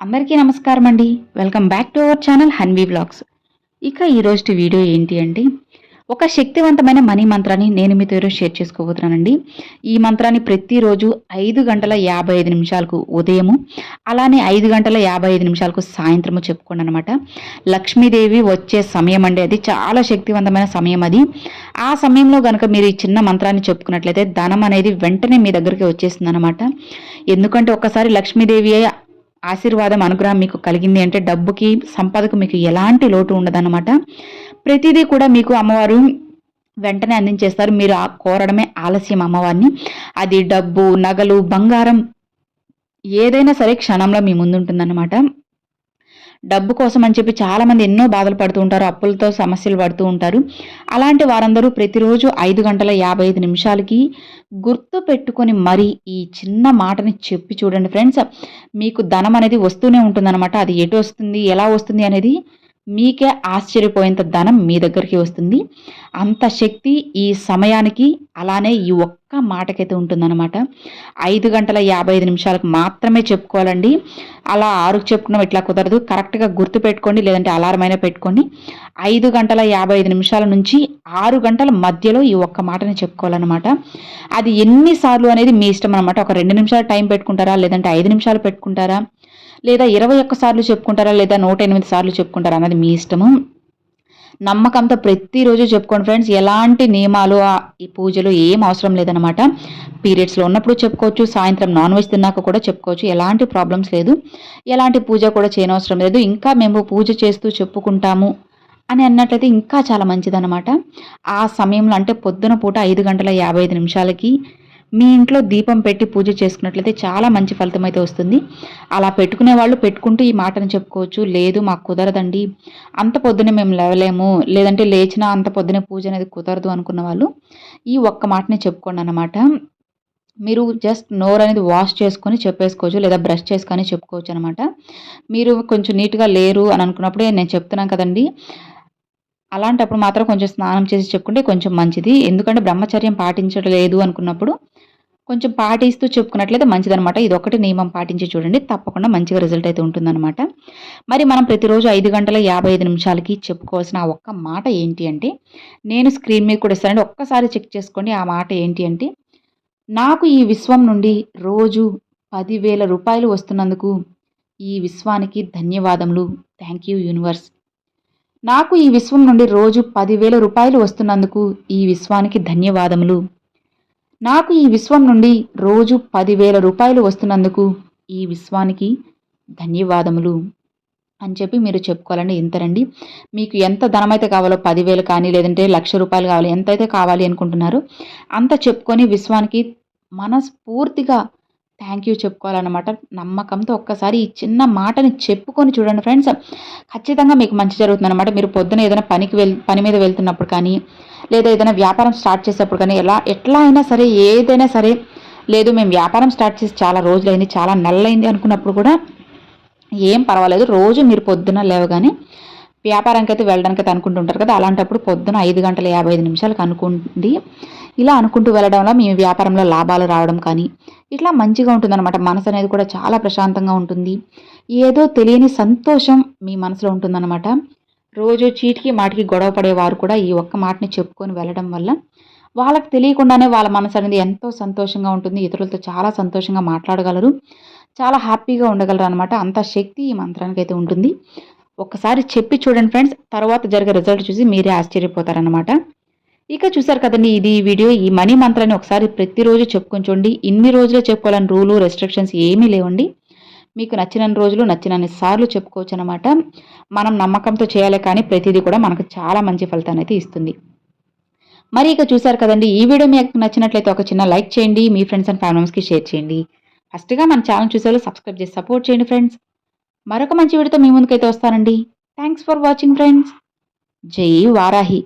అందరికీ నమస్కారం అండి welcome back to our channel Hanvi vlogs ఇక ఈరోజు వీడియో ఏంటి అంటే ఒక శక్తివంతమైన మనీ మంత్రాన్ని నేను మీతో ఈరోజు షేర్ చేసుకోబోతున్నానండి. ఈ మంత్రాన్ని ప్రతిరోజు ఐదు గంటల యాభై ఐదు నిమిషాలకు ఉదయము అలానే ఐదు గంటల యాభై ఐదు నిమిషాలకు సాయంత్రము చెప్పుకోండి అనమాట లక్ష్మీదేవి వచ్చే సమయం అండి అది. చాలా శక్తివంతమైన సమయం అది. ఆ సమయంలో కనుక మీరు ఈ చిన్న మంత్రాన్ని చెప్పుకున్నట్లయితే ధనం అనేది వెంటనే మీ దగ్గరికి వచ్చేస్తుంది అనమాట ఎందుకంటే ఒక్కసారి లక్ష్మీదేవి ఆశీర్వాదం అనుగ్రహం మీకు కలిగింది అంటే డబ్బుకి సంపదకు మీకు ఎలాంటి లోటు ఉండదన్నమాట. ప్రతిదీ కూడా మీకు అమ్మవారు వెంటనే అందించేస్తారు. మీరు ఆ కోరడమే ఆలస్యం అమ్మవారిని. అది డబ్బు నగలు బంగారం ఏదైనా సరే క్షణంలో మీ ముందుంటుందన్నమాట. డబ్బు కోసం అని చెప్పి చాలామంది ఎన్నో బాధలు పడుతూ ఉంటారు అప్పులతో సమస్యలు పడుతూ ఉంటారు. అలాంటి వారందరూ ప్రతిరోజు ఐదు గంటల యాభై ఐదు నిమిషాలకి గుర్తు పెట్టుకొని మరి ఈ చిన్న మాటని చెప్పి చూడండి ఫ్రెండ్స్. మీకు ధనం అనేది వస్తూనే ఉంటుందన్నమాట. అది ఎటు వస్తుంది ఎలా వస్తుంది అనేది మీకే ఆశ్చర్యపోయేంత ధనం మీ దగ్గరికి వస్తుంది. అంత శక్తి ఈ సమయానికి అలానే ఈ ఒక్క మాటకైతే ఉంటుందన్నమాట. ఐదు గంటల యాభై ఐదు నిమిషాలకు మాత్రమే చెప్పుకోవాలండి. అలా ఆరుకు చెప్పుకున్నాం ఇట్లా కుదరదు. కరెక్ట్గా గుర్తు పెట్టుకోండి లేదంటే అలారం అయినా పెట్టుకోండి. ఐదు గంటల యాభై ఐదు నిమిషాల నుంచి ఆరు గంటల మధ్యలో ఈ ఒక్క మాటని చెప్పుకోవాలన్నమాట. అది ఎన్నిసార్లు అనేది మీ ఇష్టం అనమాట ఒక రెండు నిమిషాలు టైం పెట్టుకుంటారా లేదంటే ఐదు నిమిషాలు పెట్టుకుంటారా? లేదా ఇరవై ఒక్క సార్లు చెప్పుకుంటారా లేదా నూట ఎనిమిది సార్లు చెప్పుకుంటారా అన్నది మీ ఇష్టము. నమ్మకంతో ప్రతిరోజు చెప్పుకోండి ఫ్రెండ్స్. ఎలాంటి నియమాలు ఈ పూజలు ఏం అవసరం లేదనమాట పీరియడ్స్లో ఉన్నప్పుడు చెప్పుకోవచ్చు సాయంత్రం నాన్ వెజ్ తిన్నాక కూడా చెప్పుకోవచ్చు. ఎలాంటి ప్రాబ్లమ్స్ లేదు. ఎలాంటి పూజ కూడా చేయనవసరం లేదు. ఇంకా మేము పూజ చేస్తూ చెప్పుకుంటాము అని అన్నట్లయితే ఇంకా చాలా మంచిదన్నమాట. ఆ సమయంలో అంటే పొద్దున పూట ఐదు గంటల యాభై ఐదు నిమిషాలకి మీ ఇంట్లో దీపం పెట్టి పూజ చేసుకున్నట్లయితే చాలా మంచి ఫలితం అయితే వస్తుంది. అలా పెట్టుకునే వాళ్ళు పెట్టుకుంటూ ఈ మాటను చెప్పుకోవచ్చు. లేదు మాకు కుదరదండి. అంత పొద్దునే మేము లేవలేము. లేదంటే లేచినా అంత పొద్దునే పూజ అనేది కుదరదు అనుకున్న వాళ్ళు ఈ ఒక్క మాటనే చెప్పుకోండి అనమాట మీరు జస్ట్ నోర్ అనేది వాష్ చేసుకొని చెప్పేసుకోవచ్చు లేదా బ్రష్ చేసుకొని చెప్పుకోవచ్చు అనమాట మీరు కొంచెం నీట్గా లేరు అని అనుకున్నప్పుడే నేను చెప్తున్నాను కదండి. అలాంటప్పుడు మాత్రం కొంచెం స్నానం చేసి చెప్పుకుంటే కొంచెం మంచిది. ఎందుకంటే బ్రహ్మచర్యం పాటించలేదు అనుకున్నప్పుడు కొంచెం పాటిస్తూ చెప్పుకున్నట్లయితే మంచిదనమాట ఇది ఒకటి నియమం పాటించి చూడండి. తప్పకుండా మంచిగా రిజల్ట్ అయితే ఉంటుందన్నమాట. మరి మనం ప్రతిరోజు ఐదు గంటల యాభై ఐదు నిమిషాలకి చెప్పుకోవాల్సిన ఆ ఒక్క మాట ఏంటి అంటే నేను స్క్రీన్ మీద కూడా ఇస్తానండి. ఒక్కసారి చెక్ చేసుకోండి ఆ మాట ఏంటి అంటే నాకు ఈ విశ్వం నుండి రోజు పదివేల రూపాయలు వస్తున్నందుకు ఈ విశ్వానికి ధన్యవాదములు. Thank you universe. నాకు ఈ విశ్వం నుండి రోజు పదివేల రూపాయలు వస్తున్నందుకు ఈ విశ్వానికి ధన్యవాదములు. నాకు ఈ విశ్వం నుండి రోజు పదివేల రూపాయలు వస్తున్నందుకు ఈ విశ్వానికి ధన్యవాదములు. అని చెప్పి మీరు చెప్పుకోవాలండి. ఇంతరండి మీకు ఎంత ధనం అయితే కావాలో పదివేలు కానీ లేదంటే లక్ష రూపాయలు కావాలి ఎంతైతే కావాలి అనుకుంటున్నారో అంత చెప్పుకొని విశ్వానికి మనస్ఫూర్తిగా థ్యాంక్ యూ చెప్పుకోవాలన్నమాట. నమ్మకంతో ఒక్కసారి ఈ చిన్న మాటని చెప్పుకొని చూడండి ఫ్రెండ్స్. ఖచ్చితంగా మీకు మంచి జరుగుతుంది అనమాట మీరు పొద్దున ఏదైనా పనికి వెళ్ పని మీద వెళ్తున్నప్పుడు కానీ లేదా ఏదైనా వ్యాపారం స్టార్ట్ చేసేప్పుడు కానీ ఎలా ఎట్లా అయినా సరే ఏదైనా సరే లేదు మేము వ్యాపారం స్టార్ట్ చేసి చాలా రోజులైంది చాలా నెలలైంది అనుకున్నప్పుడు కూడా ఏం పర్వాలేదు. రోజు మీరు పొద్దున లేవగానే వ్యాపారానికి అయితే వెళ్ళడానికి అయితే అనుకుంటుంటారు కదా అలాంటప్పుడు పొద్దున ఐదు గంటల యాభై ఐదు నిమిషాలకు అనుకుంది. ఇలా అనుకుంటూ వెళ్ళడం వల్ల మీ వ్యాపారంలో లాభాలు రావడం కానీ ఇట్లా మంచిగా ఉంటుందన్నమాట. మనసు అనేది కూడా చాలా ప్రశాంతంగా ఉంటుంది. ఏదో తెలియని సంతోషం మీ మనసులో ఉంటుందన్నమాట. రోజు చీటికి మాటికి గొడవ పడేవారు కూడా ఈ ఒక్క మాటని చెప్పుకొని వెళ్ళడం వల్ల వాళ్ళకి తెలియకుండానే వాళ్ళ మనసు అనేది ఎంతో సంతోషంగా ఉంటుంది. ఇతరులతో చాలా సంతోషంగా మాట్లాడగలరు. చాలా హ్యాపీగా ఉండగలరు అనమాట అంత శక్తి ఈ మంత్రానికి అయితే ఉంటుంది. ఒక్కసారి చెప్పి చూడండి ఫ్రెండ్స్. తర్వాత జరిగే రిజల్ట్ చూసి మీరే ఆశ్చర్యపోతారనమాట ఇక చూసారు కదండి ఇది వీడియో. ఈ మనీ మంత్రాన్ని ఒకసారి ప్రతిరోజు చెప్పుకొని చూడండి. ఇన్ని రోజులు చెప్పుకోవాలని రూలు రెస్ట్రిక్షన్స్ ఏమీ లేవండి. మీకు నచ్చిన రోజులు నచ్చినన్ని సార్లు చెప్పుకోవచ్చు అనమాట మనం నమ్మకంతో చేయాలి కానీ ప్రతిదీ కూడా మనకు చాలా మంచి ఫలితాన్ని అయితే ఇస్తుంది. మరి ఇక చూసారు కదండి ఈ వీడియో మీకు నచ్చినట్లయితే ఒక చిన్న లైక్ చేయండి. మీ ఫ్రెండ్స్ అండ్ ఫ్యామిలీస్కి షేర్ చేయండి. ఫస్ట్గా మన ఛానల్ చూసేవాళ్ళు సబ్స్క్రైబ్ చేసి సపోర్ట్ చేయండి ఫ్రెండ్స్. మరొక మంచి వీడియోతో మీ ముందుకైతే వస్తానండి. థ్యాంక్స్ ఫర్ వాచింగ్ ఫ్రెండ్స్ జై వారాహి.